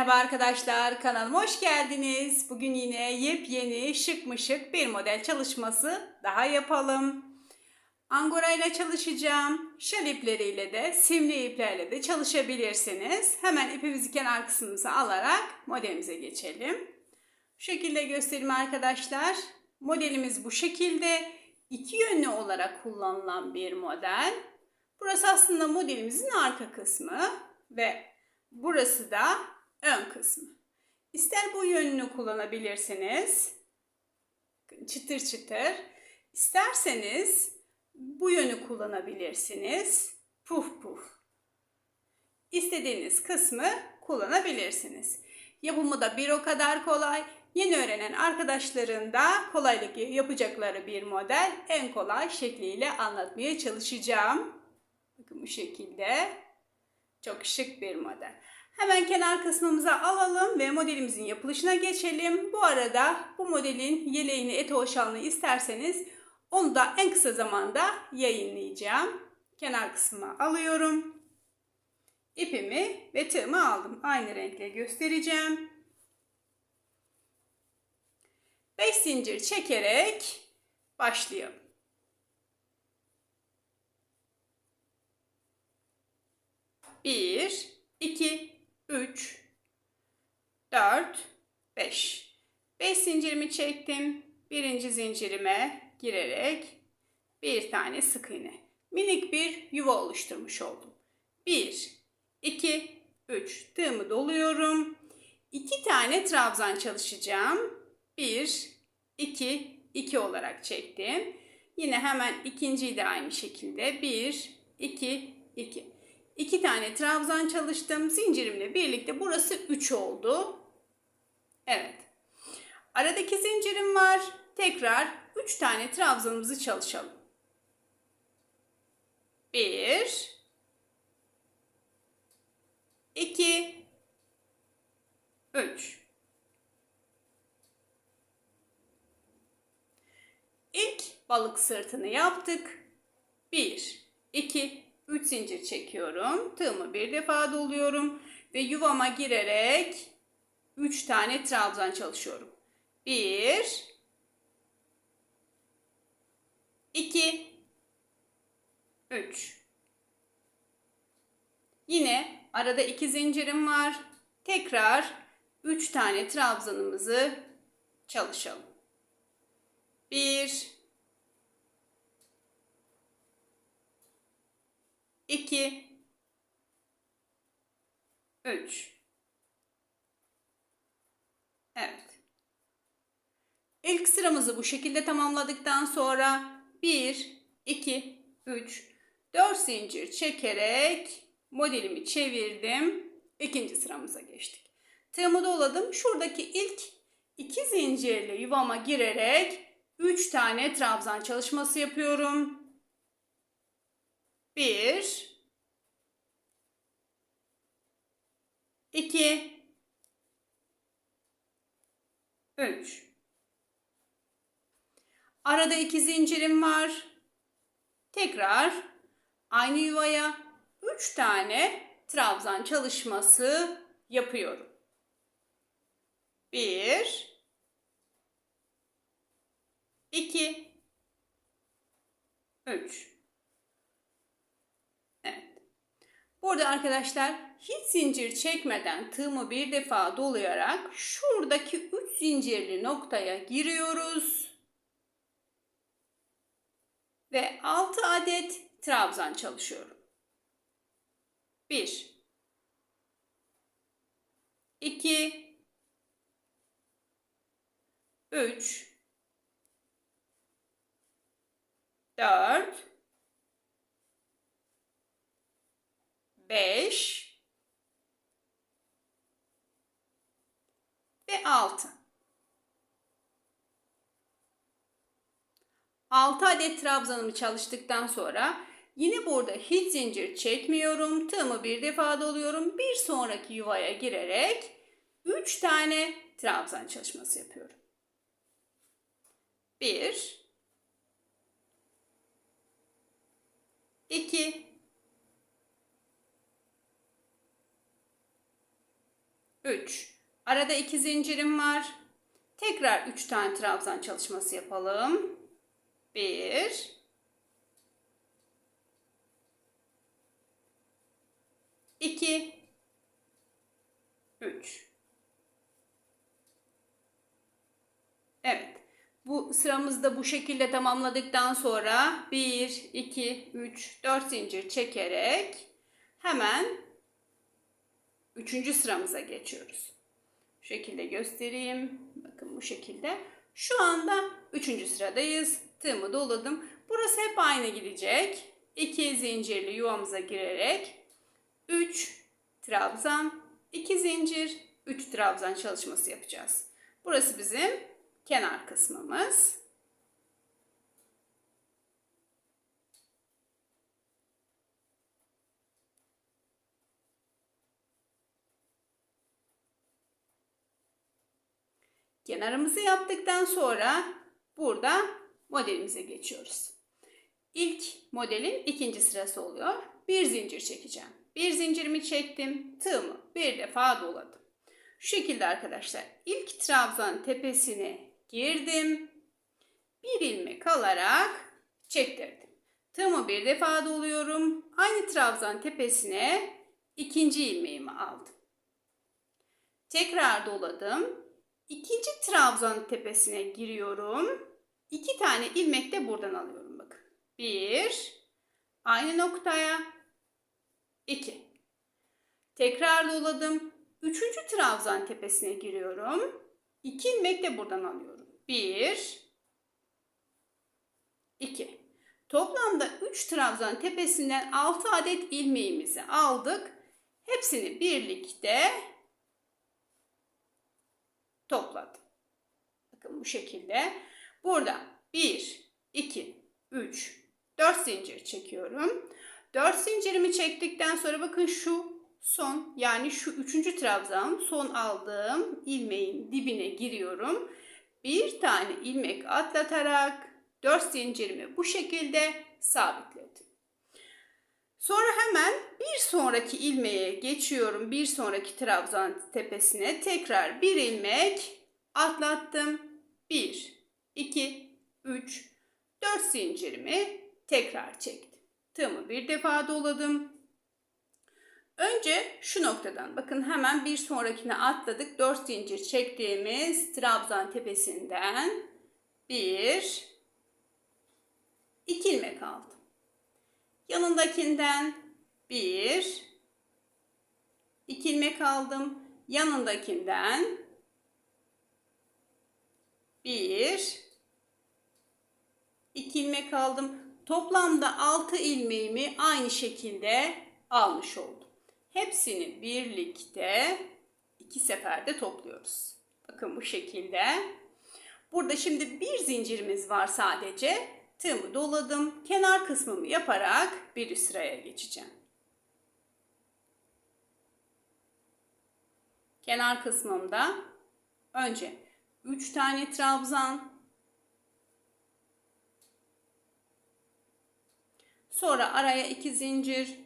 Merhaba arkadaşlar kanalıma hoş geldiniz. Bugün yine yepyeni şık mı şık bir model çalışması daha yapalım. Angora ile çalışacağım. Şal ipleriyle de simli iplerle de çalışabilirsiniz. Hemen ipimizi kenar kısmımıza alarak modelimize geçelim. Şu şekilde göstereyim arkadaşlar. Modelimiz bu şekilde. iki yönlü olarak kullanılan bir model. Burası aslında modelimizin arka kısmı ve burası da ön kısmı. İster bu yönünü kullanabilirsiniz. Çıtır çıtır. İsterseniz bu yönü kullanabilirsiniz. Puf puf. İstediğiniz kısmı kullanabilirsiniz. Yapımı da bir o kadar kolay. Yeni öğrenen arkadaşların da kolaylık yapacakları bir model en kolay şekliyle anlatmaya çalışacağım. Bakın bu şekilde. Çok şık bir model. Hemen kenar kısmımıza alalım ve modelimizin yapılışına geçelim. Bu arada bu modelin yeleğini, eti şalını isterseniz onu da en kısa zamanda yayınlayacağım. Kenar kısmıma alıyorum. İpimi ve tığımı aldım. Aynı renkle göstereceğim. 5 zincir çekerek başlayalım. Bir, iki, üç, dört, beş. Beş zincirimi çektim. Birinci zincirime girerek bir tane sık iğne. Minik bir yuva oluşturmuş oldum. Bir, iki, üç. Tığımı doluyorum. İki tane trabzan çalışacağım. Bir, iki, iki olarak çektim. Yine hemen ikinciyi de aynı şekilde. Bir, iki, iki. İki tane trabzan çalıştım. Zincirimle birlikte burası üç oldu. Evet. Aradaki zincirim var. Tekrar üç tane trabzanımızı çalışalım. Bir, iki, üç. İlk balık sırtını yaptık. Bir, iki, üç zincir çekiyorum. Tığımı bir defa doluyorum ve yuvama girerek üç tane trabzan çalışıyorum. Bir, iki, üç. Yine arada iki zincirim var. Tekrar üç tane trabzanımızı çalışalım. Bir, iki, üç. Evet. İlk sıramızı bu şekilde tamamladıktan sonra 1, 2, 3, 4 zincir çekerek modelimi çevirdim. İkinci sıramıza geçtik. Tığımı doladım. Şuradaki ilk iki zincirli yuvama girerek 3 tane trabzan çalışması yapıyorum. 1 2 3 Arada iki zincirim var. Tekrar aynı yuvaya 3 tane trabzan çalışması yapıyorum. 1 2 3 Evet. Burada arkadaşlar hiç zincir çekmeden tığımı bir defa dolayarak şuradaki 3 zincirli noktaya giriyoruz. Ve 6 adet trabzan çalışıyorum. 1 2 3 4 5 ve 6. 6 adet trabzanımı çalıştıktan sonra yine burada hiç zincir çekmiyorum. Tığımı bir defa doluyorum. Bir sonraki yuvaya girerek 3 tane trabzan çalışması yapıyorum. 1 2 3. Arada 2 zincirim var. Tekrar 3 tane trabzan çalışması yapalım. 1 2 3 Evet. Bu sıramızda bu şekilde tamamladıktan sonra 1 2 3 4 zincir çekerek hemen 3. sıramıza geçiyoruz. Şu şekilde göstereyim. Bakın bu şekilde. Şu anda 3. sıradayız. Tığımı doladım. Burası hep aynı gidecek. 2 zincirli yuvamıza girerek 3 trabzan, 2 zincir, 3 trabzan çalışması yapacağız. Burası bizim kenar kısmımız. Kenarımızı yaptıktan sonra burada modelimize geçiyoruz. İlk modelin ikinci sırası oluyor. Bir zincir çekeceğim. Bir zincirimi çektim. Tığımı bir defa doladım. Şu şekilde arkadaşlar. İlk trabzan tepesine girdim. Bir ilmek alarak çektirdim. Tığımı bir defa doluyorum. Aynı trabzan tepesine ikinci ilmeğimi aldım. Tekrar doladım. İkinci trabzan tepesine giriyorum. İki tane ilmek de buradan alıyorum bakın. Bir, aynı noktaya, iki. Tekrar doladım. Üçüncü trabzan tepesine giriyorum. İki ilmek de buradan alıyorum. Bir, iki. Toplamda üç trabzan tepesinden altı adet ilmeğimizi aldık. Hepsini birlikte topladım. Bakın bu şekilde. Burada 1, 2, 3, 4 zincir çekiyorum. 4 zincirimi çektikten sonra bakın şu son yani şu üçüncü trabzan son aldığım ilmeğin dibine giriyorum. Bir tane ilmek atlatarak 4 zincirimi bu şekilde sabitledim. Sonra hemen bir sonraki ilmeğe geçiyorum. Bir sonraki trabzan tepesine tekrar bir ilmek atlattım. 1, 2, 3, 4 zincirimi tekrar çektim. Tığımı bir defa doladım. Önce şu noktadan bakın hemen bir sonrakine atladık. 4 zincir çektiğimiz trabzan tepesinden 1 2 ilmek aldım. Yanındakinden 1 2 ilmek aldım. Yanındakinden 1 2 ilmek aldım. Toplamda 6 ilmeğimi aynı şekilde almış oldum. Hepsini birlikte iki seferde topluyoruz. Bakın bu şekilde. Burada şimdi bir zincirimiz var sadece. Tığımı doladım. Kenar kısmımı yaparak bir sıraya geçeceğim. Kenar kısmımda önce 3 tane trabzan, sonra araya 2 zincir,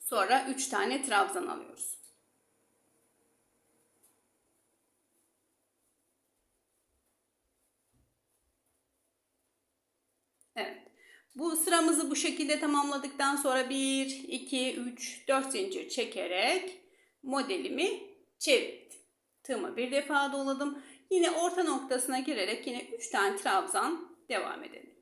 sonra 3 tane trabzan alıyoruz. Evet. Bu sıramızı bu şekilde tamamladıktan sonra 1, 2, 3, 4 zincir çekerek modelimi çevirdim. Tığımı bir defa doladım. Yine orta noktasına girerek yine 3 tane trabzan devam edelim.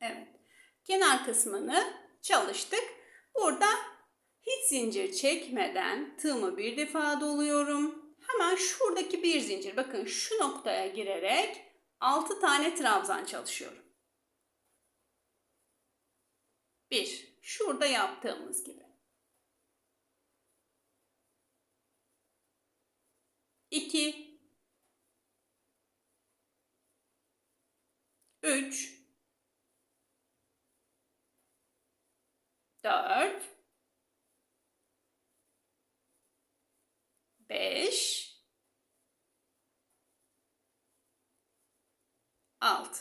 Evet. Kenar kısmını çalıştık. Burada hiç zincir çekmeden tığımı bir defa doluyorum. Hemen şuradaki bir zincir bakın şu noktaya girerek 6 tane trabzan çalışıyorum. 1. Şurada yaptığımız gibi. 2 3 4 5 6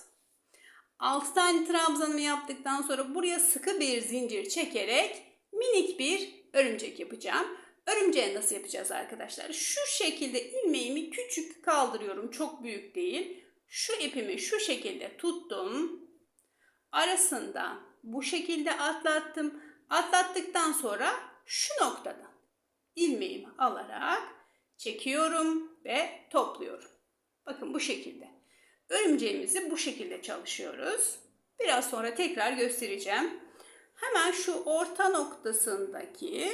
6 tane trabzanımı yaptıktan sonra buraya sıkı bir zincir çekerek minik bir örümcek yapacağım. Örümceği nasıl yapacağız arkadaşlar? Şu şekilde ilmeğimi küçük kaldırıyorum. Çok büyük değil. Şu ipimi şu şekilde tuttum. Arasında bu şekilde atlattım. Atlattıktan sonra şu noktadan ilmeğimi alarak çekiyorum ve topluyorum. Bakın bu şekilde. Örümceğimizi bu şekilde çalışıyoruz. Biraz sonra tekrar göstereceğim. Hemen şu orta noktasındaki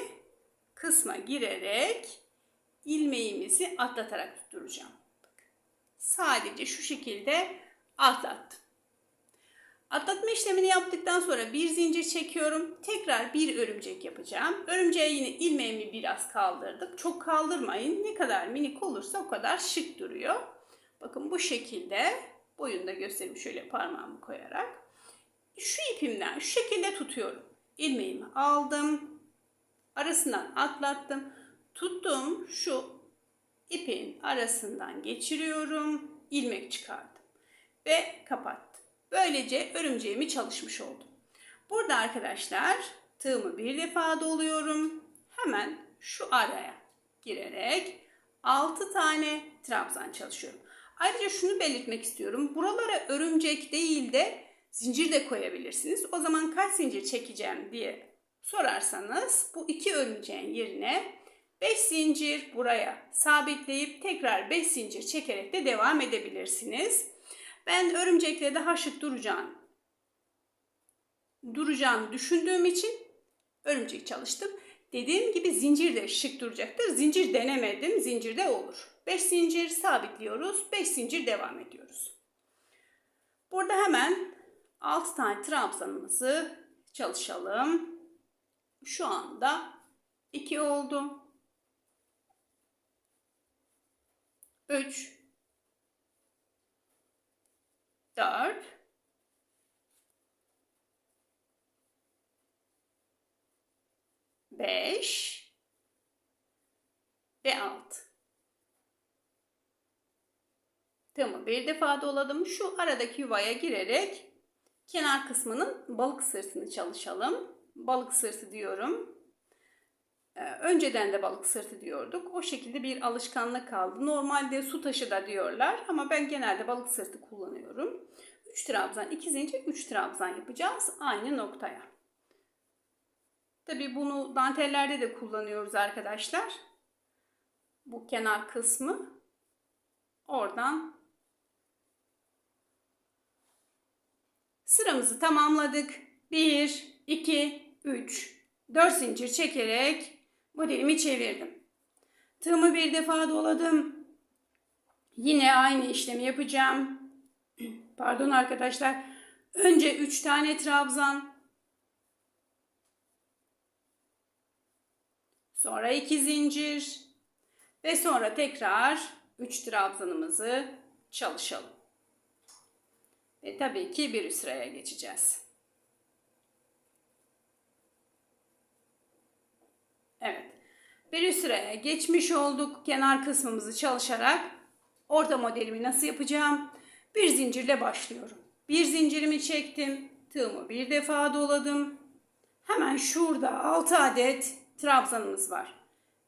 kısma girerek ilmeğimizi atlatarak tutturacağım. Sadece şu şekilde atlattım. Atlatma işlemini yaptıktan sonra bir zincir çekiyorum. Tekrar bir örümcek yapacağım. Örümceğe yine ilmeğimi biraz kaldırdık. Çok kaldırmayın. Ne kadar minik olursa o kadar şık duruyor. Bakın bu şekilde boyunda göstereyim şöyle parmağımı koyarak. Şu ipimden şu şekilde tutuyorum. İlmeğimi aldım. Arasından atlattım. Tuttum şu ipin arasından geçiriyorum. ilmek çıkardım. Ve kapattım. Böylece örümceğimi çalışmış oldum. Burada arkadaşlar tığımı bir defa doluyorum. Hemen şu araya girerek 6 tane trabzan çalışıyorum. Ayrıca şunu belirtmek istiyorum. Buralara örümcek değil de zincir de koyabilirsiniz. O zaman kaç zincir çekeceğim diye sorarsanız bu iki örümceğin yerine 5 zincir buraya sabitleyip tekrar 5 zincir çekerek de devam edebilirsiniz. Ben örümcekle daha şık duracağını, duracağını düşündüğüm için örümcek çalıştım. Dediğim gibi zincir de şık duracaktır. Zincir denemedim. Zincir de olur. 5 zincir sabitliyoruz. 5 zincir devam ediyoruz. Burada hemen 6 tane trabzanımızı çalışalım. Şu anda 2 oldu. 3 4 5 ve 6. Tığımı bir defa doladım. Şu aradaki yuvaya girerek kenar kısmının balık sırtını çalışalım. Balık sırtı diyorum. Ee, önceden de balık sırtı diyorduk. O şekilde bir alışkanlık kaldı. Normalde su taşı da diyorlar ama ben genelde balık sırtı kullanıyorum. 3 trabzan, 2 zincir, 3 trabzan yapacağız aynı noktaya. Tabi bunu dantellerde de kullanıyoruz arkadaşlar. Bu kenar kısmı oradan sıramızı tamamladık. 1, 2, 3, 4 zincir çekerek modelimi çevirdim. Tığımı bir defa doladım. Yine aynı işlemi yapacağım. Pardon arkadaşlar. Önce 3 tane trabzan. Sonra 2 zincir. Ve sonra tekrar 3 trabzanımızı çalışalım. Ve tabii ki bir sıraya geçeceğiz. Evet. Bir üst sıraya geçmiş olduk. Kenar kısmımızı çalışarak orta modelimi nasıl yapacağım? Bir zincirle başlıyorum. Bir zincirimi çektim. Tığımı bir defa doladım. Hemen şurada 6 adet trabzanımız var.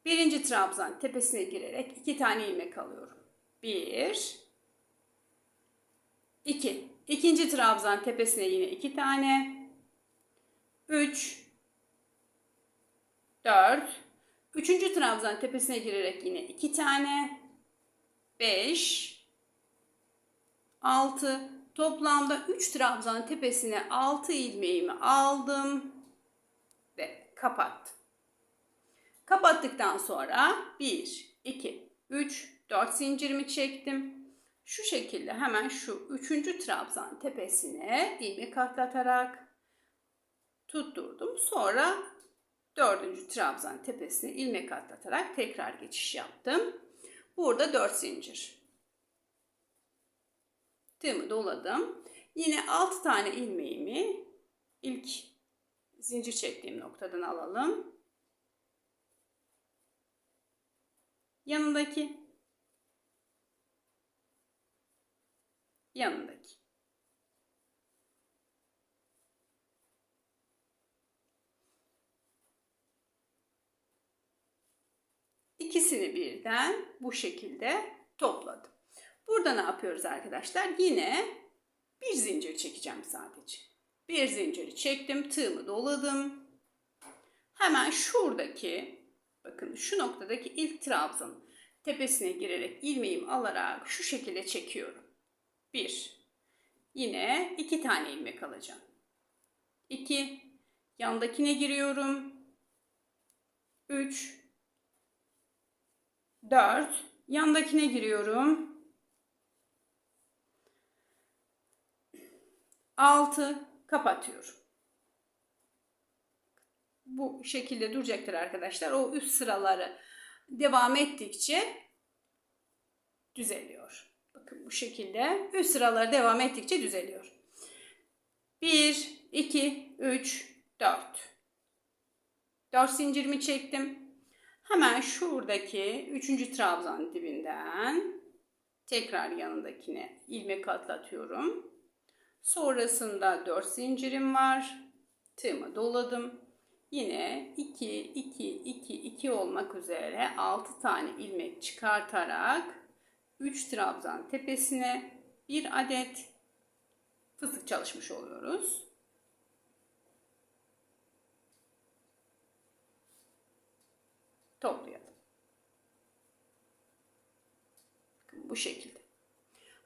Birinci trabzan tepesine girerek iki tane ilmek alıyorum. Bir, iki. İkinci trabzan tepesine yine iki tane. Üç, dört. Üçüncü trabzan tepesine girerek yine iki tane. Beş, 6 toplamda 3 trabzan tepesine 6 ilmeğimi aldım ve kapattım. Kapattıktan sonra 1 2 3 4 zincirimi çektim. Şu şekilde hemen şu 3. trabzan tepesine ilmek atlatarak tutturdum. Sonra 4. trabzan tepesine ilmek atlatarak tekrar geçiş yaptım. Burada 4 zincir tığımı doladım. Yine 6 tane ilmeğimi ilk zincir çektiğim noktadan alalım. Yanındaki yanındaki İkisini birden bu şekilde topladım. Burada ne yapıyoruz arkadaşlar? Yine bir zincir çekeceğim sadece. Bir zinciri çektim, tığımı doladım. Hemen şuradaki, bakın şu noktadaki ilk trabzanın tepesine girerek ilmeğimi alarak şu şekilde çekiyorum. Bir, yine iki tane ilmek alacağım. İki, yandakine giriyorum. Üç, 4. Yandakine giriyorum. 6. Kapatıyorum. Bu şekilde duracaktır arkadaşlar. O üst sıraları devam ettikçe düzeliyor. Bakın bu şekilde üst sıraları devam ettikçe düzeliyor. 1, 2, 3, 4. 4 zincirimi çektim. Hemen şuradaki üçüncü trabzan dibinden tekrar yanındakine ilmek atlatıyorum. Sonrasında 4 zincirim var. Tığımı doladım. Yine 2, 2, 2, 2 olmak üzere 6 tane ilmek çıkartarak 3 trabzan tepesine bir adet fıstık çalışmış oluyoruz. Toplayalım. Bu şekilde.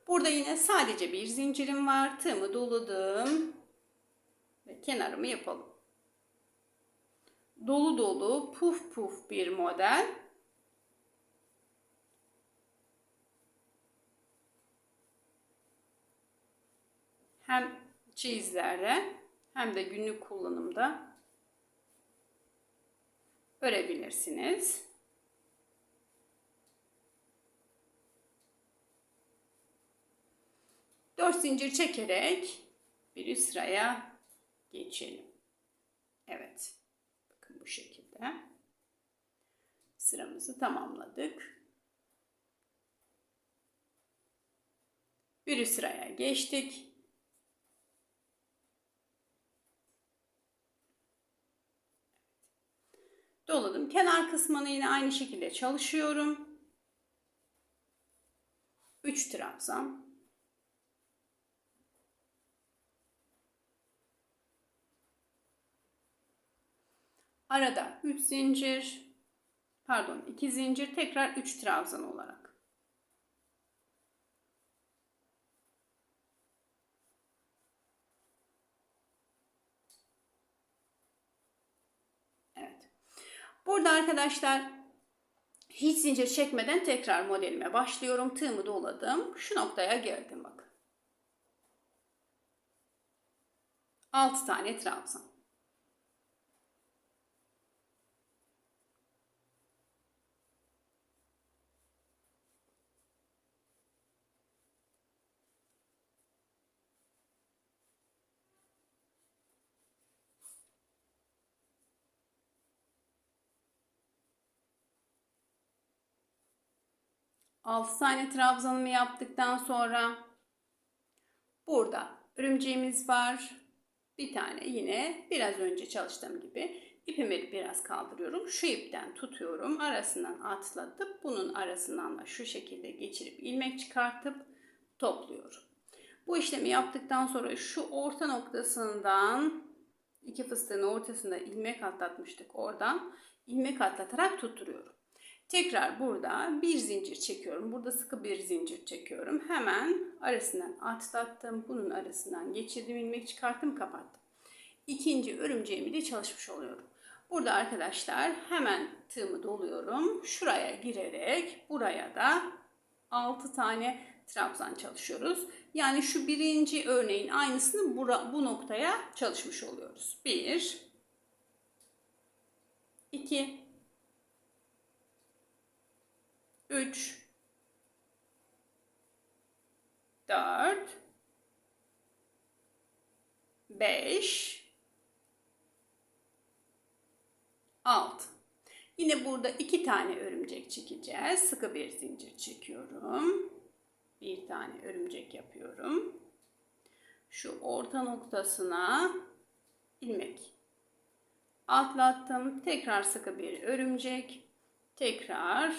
Burada yine sadece bir zincirim var. Tığımı doladım. Ve kenarımı yapalım. Dolu dolu puf puf bir model. Hem çeyizlerde hem de günlük kullanımda örebilirsiniz. Dört zincir çekerek bir üst sıraya geçelim. Evet. Bakın bu şekilde. Sıramızı tamamladık. Bir üst sıraya geçtik. Doladım. Kenar kısmını yine aynı şekilde çalışıyorum. 3 trabzan. Arada 3 zincir, pardon 2 zincir tekrar 3 trabzan olarak. Burada arkadaşlar hiç zincir çekmeden tekrar modelime başlıyorum. Tığımı doladım. Şu noktaya geldim bakın. 6 tane trabzan. 6 tane trabzanımı yaptıktan sonra burada örümceğimiz var. Bir tane yine biraz önce çalıştığım gibi ipimi biraz kaldırıyorum. Şu ipten tutuyorum. Arasından atlatıp bunun arasından da şu şekilde geçirip ilmek çıkartıp topluyorum. Bu işlemi yaptıktan sonra şu orta noktasından iki fıstığın ortasında ilmek atlatmıştık oradan ilmek atlatarak tutturuyorum. Tekrar burada bir zincir çekiyorum. Burada sıkı bir zincir çekiyorum. Hemen arasından atlattım. Bunun arasından geçirdim. ilmek çıkarttım kapattım. İkinci örümceğimi de çalışmış oluyorum. Burada arkadaşlar hemen tığımı doluyorum. Şuraya girerek buraya da 6 tane trabzan çalışıyoruz. Yani şu birinci örneğin aynısını bu noktaya çalışmış oluyoruz. 1 2 3 4 5 6. Yine burada iki tane örümcek çekeceğiz. Sıkı bir zincir çekiyorum. Bir tane örümcek yapıyorum. Şu orta noktasına ilmek atlattım. Tekrar sıkı bir örümcek. Tekrar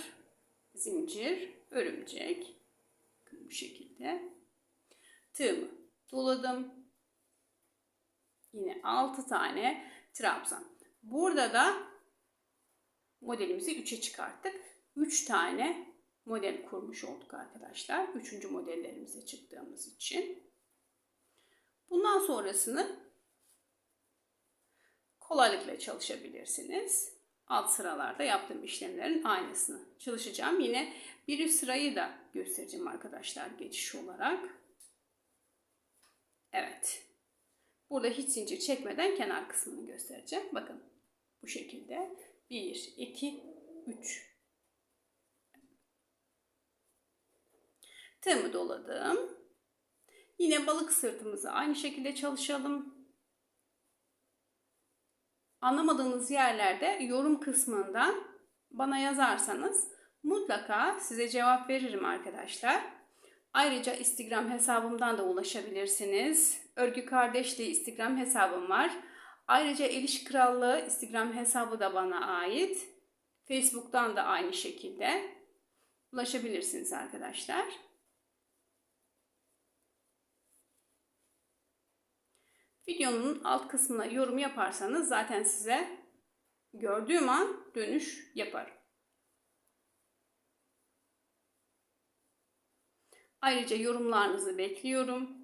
zincir, örümcek. Bu şekilde. Tığımı doladım. Yine 6 tane trabzan. Burada da modelimizi 3'e çıkarttık. 3 tane model kurmuş olduk arkadaşlar. Üçüncü modellerimize çıktığımız için. Bundan sonrasını kolaylıkla çalışabilirsiniz. Alt sıralarda yaptığım işlemlerin aynısını çalışacağım. Yine bir üst sırayı da göstereceğim arkadaşlar geçiş olarak. Evet. Burada hiç zincir çekmeden kenar kısmını göstereceğim. Bakın bu şekilde 1, 2, 3. Tığımı doladım. Yine balık sırtımızı aynı şekilde çalışalım. Anlamadığınız yerlerde yorum kısmından bana yazarsanız mutlaka size cevap veririm arkadaşlar. Ayrıca Instagram hesabımdan da ulaşabilirsiniz. Örgü Kardeşliği Instagram hesabım var. Ayrıca Eliş Krallığı Instagram hesabı da bana ait. Facebook'tan da aynı şekilde ulaşabilirsiniz arkadaşlar. Videonun alt kısmına yorum yaparsanız zaten size gördüğüm an dönüş yaparım. Ayrıca yorumlarınızı bekliyorum.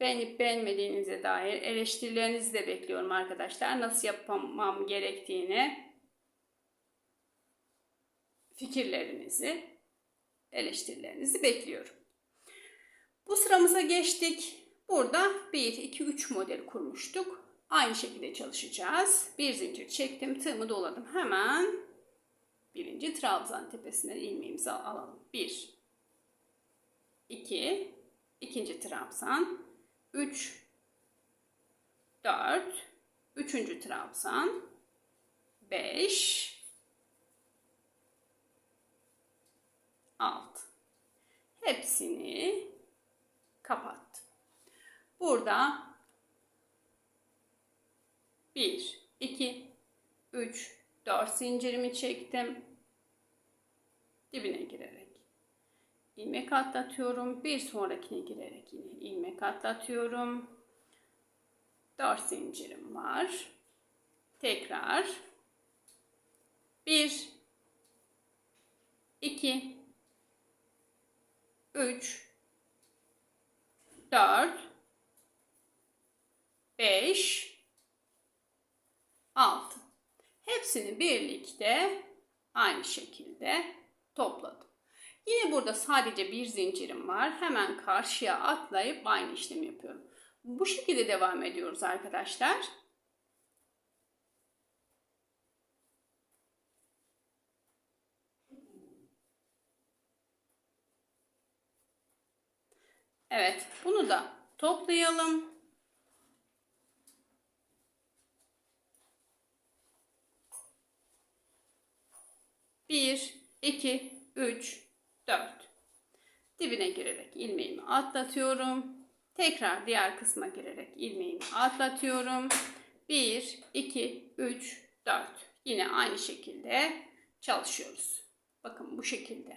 Beğenip beğenmediğinize dair eleştirilerinizi de bekliyorum arkadaşlar. Nasıl yapmam gerektiğini, fikirlerinizi, eleştirilerinizi bekliyorum. Bu sıramıza geçtik. Burada 1, 2, 3 model kurmuştuk. Aynı şekilde çalışacağız. Bir zincir çektim, tığımı doladım. Hemen birinci trabzan tepesinden ilmeğimizi alalım. 1, 2, ikinci trabzan, 3, 4, üçüncü trabzan, 5, 6. Hepsini kapattım. Burada 1, 2, 3, 4 zincirimi çektim. Dibine girerek ilmek atlatıyorum. Bir sonrakine girerek yine ilmek atlatıyorum. 4 zincirim var. Tekrar 1 2 3 4 5 6 Hepsini birlikte aynı şekilde topladım. Yine burada sadece bir zincirim var. Hemen karşıya atlayıp aynı işlemi yapıyorum. Bu şekilde devam ediyoruz arkadaşlar. Evet, bunu da toplayalım. Bir, iki, üç, 4. Dibine girerek ilmeğimi atlatıyorum. Tekrar diğer kısma girerek ilmeğimi atlatıyorum. 1, 2, 3, 4. Yine aynı şekilde çalışıyoruz. Bakın bu şekilde.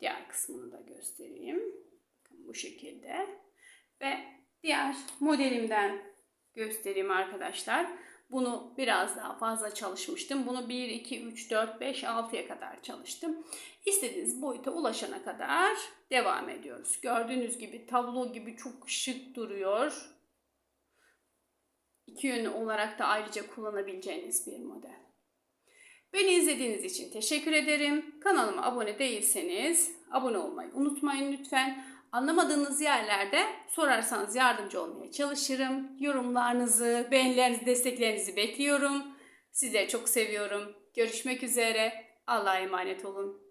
Diğer kısmını da göstereyim. Bu şekilde. Ve diğer modelimden göstereyim arkadaşlar. Bunu biraz daha fazla çalışmıştım. Bunu 1, 2, 3, 4, 5, 6'ya kadar çalıştım. İstediğiniz boyuta ulaşana kadar devam ediyoruz. Gördüğünüz gibi tablo gibi çok şık duruyor. İki yönlü olarak da ayrıca kullanabileceğiniz bir model. Beni izlediğiniz için teşekkür ederim. Kanalıma abone değilseniz abone olmayı unutmayın lütfen. Anlamadığınız yerlerde sorarsanız yardımcı olmaya çalışırım. Yorumlarınızı, beğenilerinizi, desteklerinizi bekliyorum. Sizleri çok seviyorum. Görüşmek üzere. Allah'a emanet olun.